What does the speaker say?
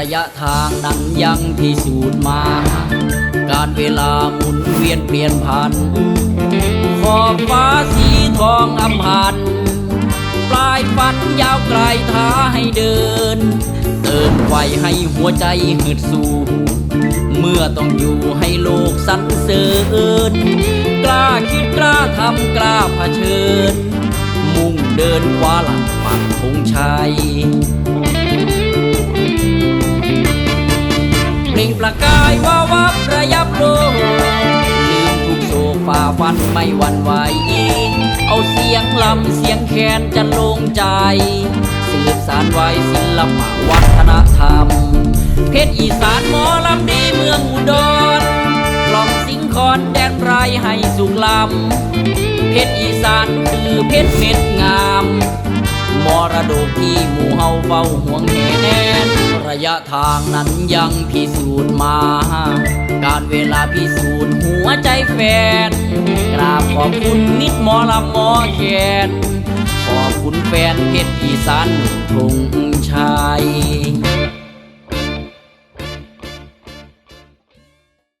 ระยะทางนั้นยังพิสูจน์มา การเวลาหมุนเวียนเปลี่ยนผ่านขอบฟ้าสีทองอำพันปลายฝันยาวไกลท้าให้เดิน เติมไฟให้หัวใจหืดสู้เมื่อต้องอยู่ให้โลกสรรเสริญกล้าคิดกล้าทำกล้าเผชิญ มุ่งเดินคว้าหลังปักธงชัย กายวาวับระยับโลกลืมทุกโศกฝ่าฟันไม่หวั่นไหวเอาเสียงลำเสียงแคนจะลงใจ สืบสารไว้ศิลปะวัฒนธรรม เพชรอีสานหมอลำดีเมืองอุดรกล่องสิงคอนแดนไรให้สุขลำเพชรอีสานคือเพชรเม็ดงามมรดกที่หมู่เฮาเฝ้าห่วงแหน ระยะทางนั้นยังพิสูจน์มา การเวลาพิสูจน์หัวใจแฟน กราบขอบคุณมิตรหมอลำหมอแขนขอบคุณแฟนเพชรอีสานทงชัย